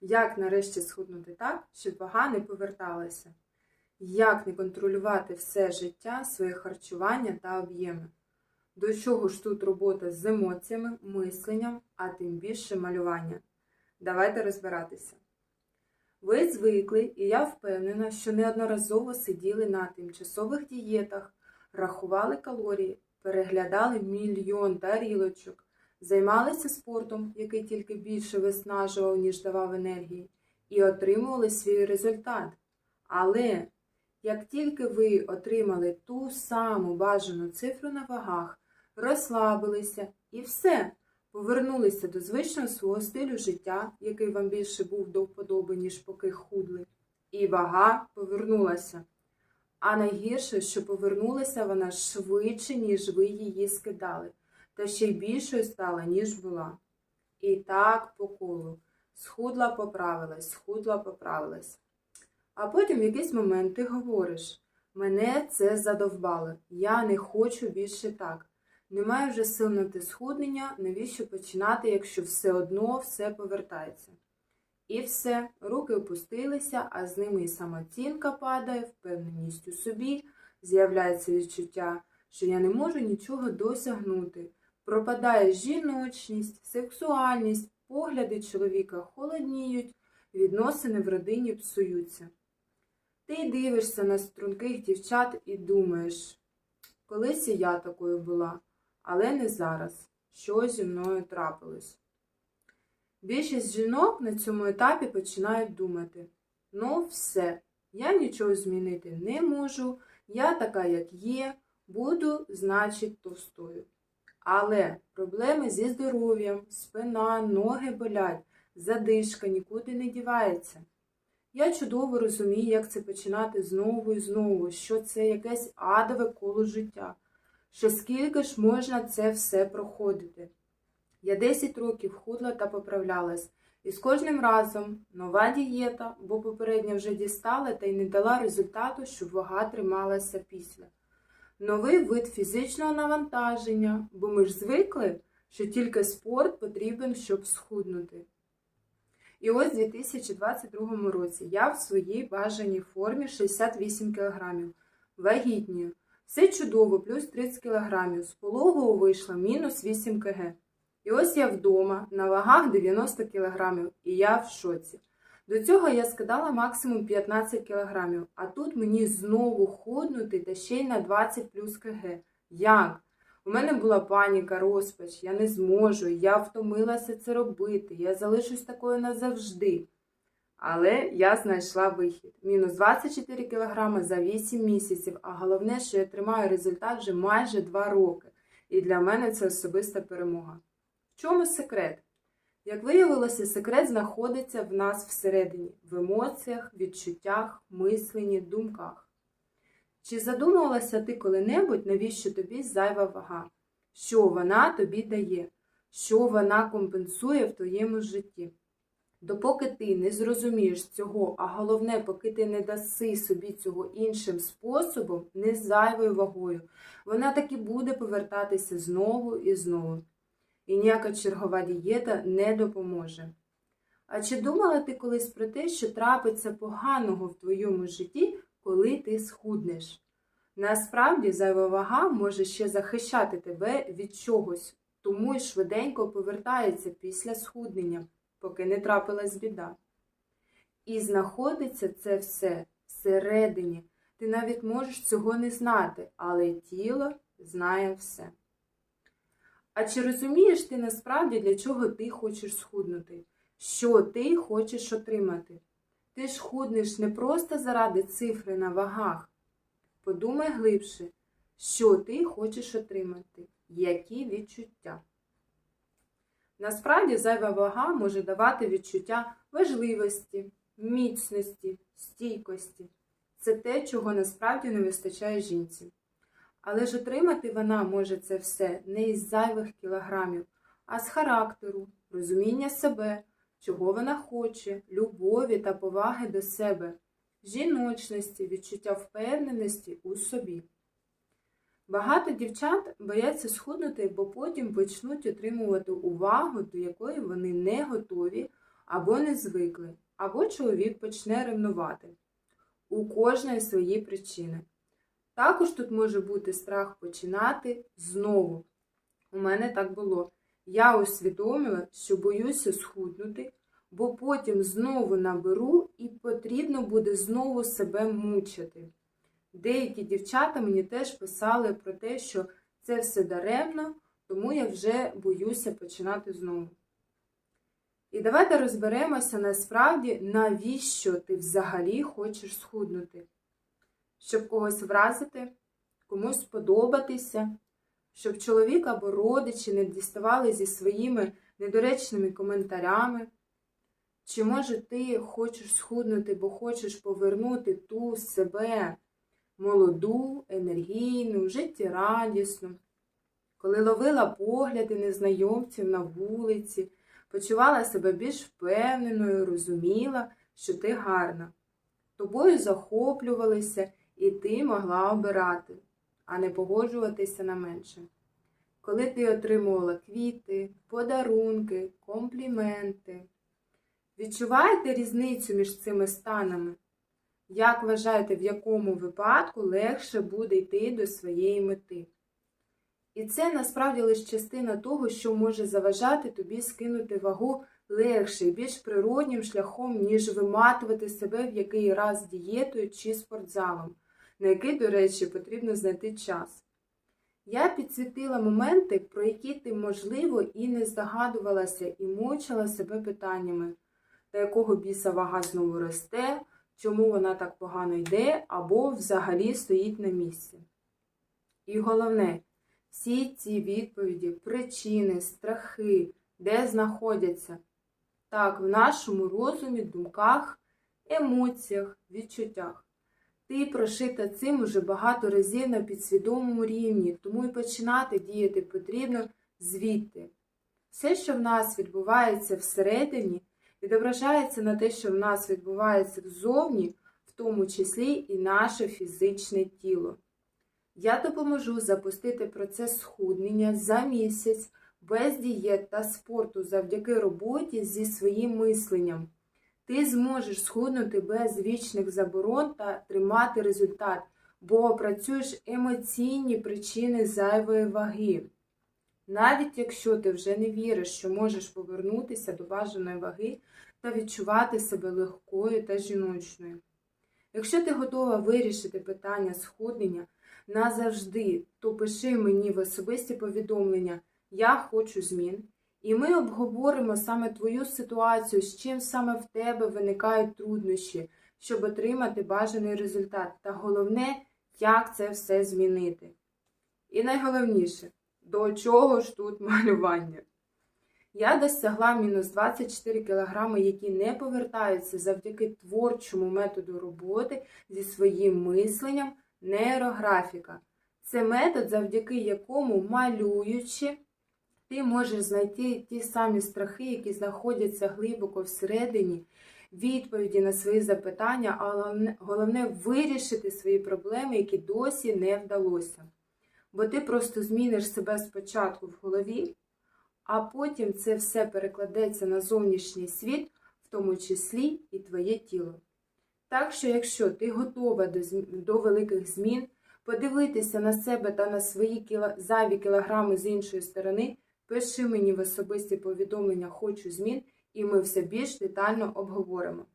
Як нарешті схуднути так, щоб вага не поверталася? Як не контролювати все життя, своє харчування та об'єми? До чого ж тут робота з емоціями, мисленням, а тим більше малювання? Давайте розбиратися. Ви звикли, і я впевнена, що неодноразово сиділи на тимчасових дієтах, рахували калорії, переглядали мільйон тарілочок, займалися спортом, який тільки більше виснажував, ніж давав енергії, і отримували свій результат. Але як тільки ви отримали ту саму бажану цифру на вагах, розслабилися і все, повернулися до звичного свого стилю життя, який вам більше був до вподоби, ніж поки худли, і вага повернулася. А найгірше, що повернулася вона швидше, ніж ви її скидали, та ще й більшою стала, ніж була. І так по колу. Схудла, поправилась, схудла, поправилась. А потім в якийсь момент ти говориш: мене це задовбало, я не хочу більше так. Немає вже сил на те схуднення, навіщо починати, якщо все одно все повертається. І все, руки опустилися, а з ними і самооцінка падає, впевненість у собі, з'являється відчуття, що я не можу нічого досягнути. Пропадає жіночність, сексуальність, погляди чоловіка холодніють, відносини в родині псуються. Ти дивишся на струнких дівчат і думаєш, колись і я такою була, але не зараз. Що зі мною трапилось? Більшість жінок на цьому етапі починають думати: ну, все, я нічого змінити не можу, я така, як є, буду, значить, товстою. Але проблеми зі здоров'ям, спина, ноги болять, задишка нікуди не дівається. Я чудово розумію, як це починати знову і знову, що це якесь адове коло життя, що скільки ж можна це все проходити. Я 10 років худла та поправлялась, і з кожним разом нова дієта, бо попередня вже дістала та й не дала результату, щоб вага трималася після. Новий вид фізичного навантаження, бо ми ж звикли, що тільки спорт потрібен, щоб схуднути. І ось у 2022 році я в своїй бажаній формі 68 кг, вагітнію. Все чудово, плюс 30 кг, з пологового вийшла мінус 8 кг. І ось я вдома на вагах 90 кг, і я в шоці. До цього я скидала максимум 15 кг, а тут мені знову худнути та ще й на 20 плюс кг. Як? У мене була паніка, розпач, я не зможу, я втомилася це робити, я залишусь такою назавжди. Але я знайшла вихід. Мінус 24 кг за 8 місяців, а головне, що я тримаю результат вже майже 2 роки. І для мене це особиста перемога. В чому секрет? Як виявилося, секрет знаходиться в нас всередині, в емоціях, відчуттях, мисленні, думках. Чи задумувалася ти коли-небудь, навіщо тобі зайва вага? Що вона тобі дає? Що вона компенсує в твоєму житті? Допоки ти не зрозумієш цього, а головне, поки ти не даси собі цього іншим способом, не зайвою вагою, вона таки буде повертатися знову і знову. І ніяка чергова дієта не допоможе. А чи думала ти колись про те, що трапиться поганого в твоєму житті, коли ти схуднеш? Насправді зайва вага може ще захищати тебе від чогось, тому й швиденько повертається після схуднення, поки не трапилась біда. І знаходиться це все всередині. Ти навіть можеш цього не знати, але тіло знає все. А чи розумієш ти насправді, для чого ти хочеш схуднути? Що ти хочеш отримати? Ти ж худнеш не просто заради цифри на вагах. Подумай глибше, що ти хочеш отримати, які відчуття. Насправді зайва вага може давати відчуття важливості, міцності, стійкості. Це те, чого насправді не вистачає жінці. Але ж отримати вона може це все не із зайвих кілограмів, а з характеру, розуміння себе, чого вона хоче, любові та поваги до себе, жіночності, відчуття впевненості у собі. Багато дівчат бояться схуднути, бо потім почнуть отримувати увагу, до якої вони не готові, або не звикли, або чоловік почне ревнувати. У кожної свої причини. Також тут може бути страх починати знову. У мене так було. Я усвідомила, що боюся схуднути, бо потім знову наберу і потрібно буде знову себе мучити. Деякі дівчата мені теж писали про те, що це все даремно, тому я вже боюся починати знову. І давайте розберемося насправді, навіщо ти взагалі хочеш схуднути. Щоб когось вразити, комусь сподобатися, щоб чоловік або родичі не діставали зі своїми недоречними коментарями. Чи може ти хочеш схуднути, бо хочеш повернути ту себе молоду, енергійну, життєрадісну, коли ловила погляди незнайомців на вулиці, почувала себе більш впевненою, розуміла, що ти гарна. Тобою захоплювалися, і ти могла обирати, а не погоджуватися на менше. Коли ти отримувала квіти, подарунки, компліменти. Відчуваєте різницю між цими станами? Як вважаєте, в якому випадку легше буде йти до своєї мети? І це насправді лише частина того, що може заважати тобі скинути вагу легше і більш природнім шляхом, ніж виматувати себе в який раз дієтою чи спортзалом, на який, до речі, потрібно знайти час. Я підсвітила моменти, про які ти, можливо, і не здогадувалася, і мучила себе питаннями, та якого біса вага знову росте, чому вона так погано йде, або взагалі стоїть на місці. І головне, всі ці відповіді, причини, страхи, де знаходяться? Так, в нашому розумі, думках, емоціях, відчуттях. Ти прошита цим уже багато разів на підсвідомому рівні, тому і починати діяти потрібно звідти. Все, що в нас відбувається всередині, відображається на те, що в нас відбувається взовні, в тому числі і наше фізичне тіло. Я допоможу запустити процес схуднення за місяць без дієт та спорту завдяки роботі зі своїм мисленням. Ти зможеш схуднути без вічних заборон та тримати результат, бо опрацюєш емоційні причини зайвої ваги. Навіть якщо ти вже не віриш, що можеш повернутися до бажаної ваги та відчувати себе легкою та жіночною. Якщо ти готова вирішити питання схуднення назавжди, то пиши мені в особисті повідомлення Я хочу змін. І ми обговоримо саме твою ситуацію, з чим саме в тебе виникають труднощі, щоб отримати бажаний результат. Та головне, як це все змінити. І найголовніше, до чого ж тут малювання? Я досягла мінус 24 кг, які не повертаються завдяки творчому методу роботи зі своїм мисленням нейрографіка. Це метод, завдяки якому малюючи, ти можеш знайти ті самі страхи, які знаходяться глибоко всередині, відповіді на свої запитання, але головне вирішити свої проблеми, які досі не вдалося. Бо ти просто зміниш себе спочатку в голові, а потім це все перекладеться на зовнішній світ, в тому числі і твоє тіло. Так що, якщо ти готова до, до великих змін, подивитися на себе та на свої кіло, зайві кілограми з іншої сторони, пиши мені в особисті повідомлення Хочу змін, і ми все більш детально обговоримо.